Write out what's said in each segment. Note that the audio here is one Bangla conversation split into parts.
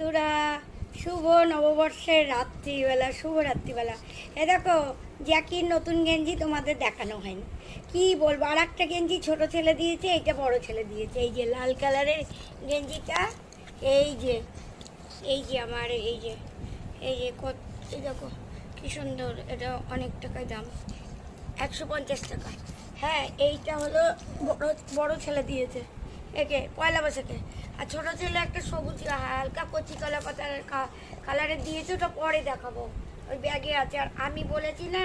বন্ধুরা, শুভ নববর্ষের রাত্রিবেলা, শুভ রাত্রিবেলা। এ দেখো, জ্যাকির নতুন গেঞ্জি তোমাদের দেখানো হয়নি। কি বলব আর একটা গেঞ্জি ছোট ছেলে দিয়েছে, এইটা বড় ছেলে দিয়েছে। এই যে লাল কালারের গেঞ্জিটা, এই যে এই যে আমার, এই যে এই যে কত, এই দেখো, কি সুন্দর, এটা অনেক টাকায় দাম। একশো পঞ্চাশ টাকা। হ্যাঁ এইটা হলো বড় বড় ছেলে দিয়েছে। একে, পয়লা বৈশাখে। আর ছোটো ছেলে একটা সবুজ হালকা কচি কলা পাতার কালারের দিয়েছে, ওটা পরে দেখাবো। ওই ব্যাগে আছে। আর আমি বলেছি না,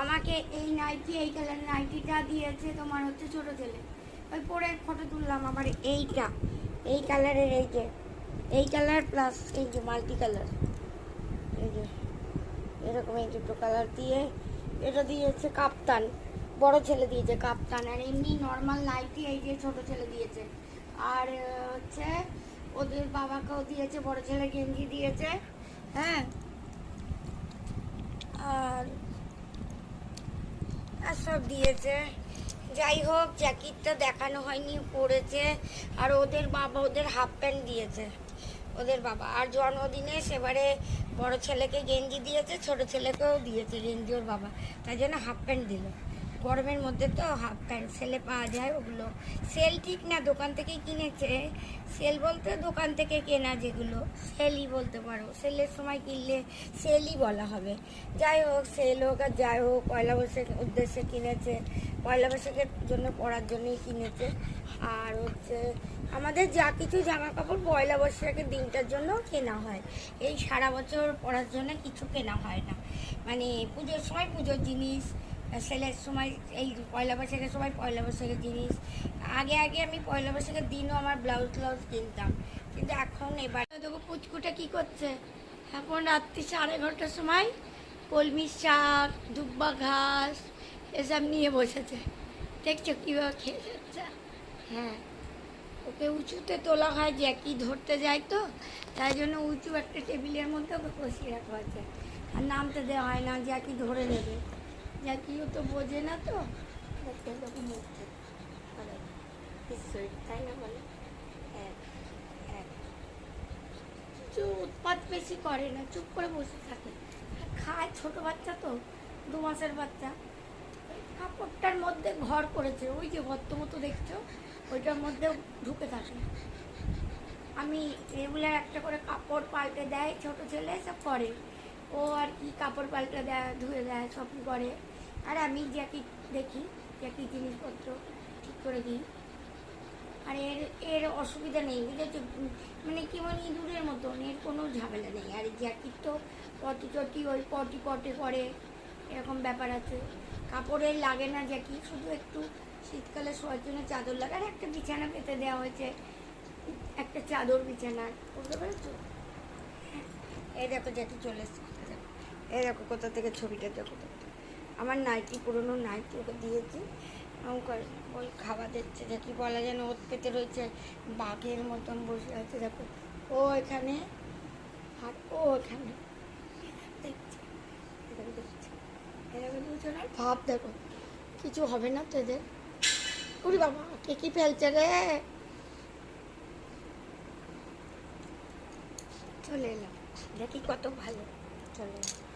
আমাকে এই নাইটি এই কালার নাইটিটা দিয়েছে তোমার হচ্ছে ছোটো ছেলে। ওই পরে ফটো তুললাম, আমার এইটা, এই কালারের এই যে, এই কালার প্লাস এই যে মাল্টি কালার এই যে, এরকম এই দুটো কালার দিয়ে এটা দিয়েছে কাপ্তান। বড় ছেলে দিয়েছে কাপ্তান। আর এমনি নর্মাল নাইটি এই যে ছোট ছেলে দিয়েছে। আর হচ্ছে ওদের বাবাকেও দিয়েছে, বড় ছেলে গেঞ্জি দিয়েছে হ্যাঁ? আর আর সব দিয়েছে। যাই হোক, জ্যাকেটটা দেখানো হয়নি পড়েছে আর ওদের বাবা ওদের হাফ প্যান্ট দিয়েছে, ওদের বাবা। আর জন্মদিনে সেবারে বড় ছেলেকে গেঞ্জি দিয়েছে, ছোট ছেলেকেও দিয়েছে গেঞ্জি ওর বাবা। তাই জন্য হাফ প্যান্ট দিল। গরমের মধ্যে তো হাফ প্যান্ট সেলে পাওয়া যায় ওগুলো। সেল ঠিক না, দোকান থেকেই কিনেছে। সেল বলতে দোকান থেকে কেনা যেগুলো। সেলই বলতে পারো। সেলের সময় কিনলে সেলই বলা হবে। যাই হোক, সেল হোক আর যাই হোক, পয়লা বৈশাখের উদ্দেশ্যে কিনেছে। পয়লা বৈশাখের জন্য পরার জন্যই কিনেছে। আর হচ্ছে আমাদের যা কিছু জামা কাপড় পয়লা বৈশাখের দিনটার জন্য কেনা হয়। এই সারা বছর পরার জন্য কিছু কেনা হয় না। মানে পুজোর সময় পুজোর জিনিস সেলের সময়, এই পয়লা বৈশাখের সময় পয়লা বৈশাখের জিনিস। আগে আগে আমি পয়লা বৈশাখের দিনও আমার ব্লাউজ ট্লাউজ কিনতাম। কিন্তু এখন এবার দেখো পুচকুটা কি করছে? এখন রাত্রি সাড়ে এগারোটার সময় কলমি শাক, দুব্বা ঘাস, এসব নিয়ে বসেছে। দেখছ কীভাবে খেয়ে যাচ্ছে? হ্যাঁ ওকে উঁচুতে তোলা হয় জ্যাকি ধরতে যায় তো? তাই জন্য উঁচু একটা টেবিলের মধ্যে ওকে বসিয়ে রাখা হয়েছে। আর নামতে দেওয়া হয় না জ্যাকি ধরে নেবে। জ্যাকিও তো বোঝে না তো। দেখতে এরকম উঠছে বলো, কি sweet, তাই না বলো? উৎপাত বেশি করে না চুপ করে বসে থাকে। খায় ছোট বাচ্চা তো দু মাসের বাচ্চা। কাপড়টার মধ্যে ঘর করেছে ওই যে গর্ত মতো দেখছ ওইটার মধ্যে ঢুকে থাকে। আমি রেগুলার একটা করে কাপড় পাল্টে দেয় ছোট ছেলে সব করে। ও আর কি কাপড় পাল্টে দেয় ধুয়ে দেয় সব করে। আর আমি জ্যাকি দেখি, জ্যাকি জিনিসপত্র ঠিক করে দিই। আর এর এর অসুবিধা নেই, বুঝেছ? মানে কেমন ইঁদুরের মতন, এর কোনো ঝামেলা নেই। আর জ্যাকির তো পটি টটি ওই পটি পটে করে, এরকম ব্যাপার আছে। কাপড়ের লাগে না জ্যাকি, শুধু একটু শীতকালে শোয়ার জন্য চাদর লাগে। আর একটা বিছানা পেতে দেওয়া হয়েছে, একটা চাদর বিছানার বুঝতে পেরেছ? এই দেখো জ্যাকি চলে এসছে। এই দেখো। কোথা থেকে ছবিটা দেখো। আমার নাইটি, পুরনো নাইটি ওকে দিয়েছি। ওই খাবার দিচ্ছে কি বলা যেন ওর পেতে রয়েছে, বাঘের মতন বসে আছে, দেখো। ও এখানে, আর ও এখানে। ভাব দেখো, কিছু হবে না তো এদের উরি বাবা, কে কি ফেলছে রে? চলে এলাম। দেখি কত ভালো। চলে এলাম।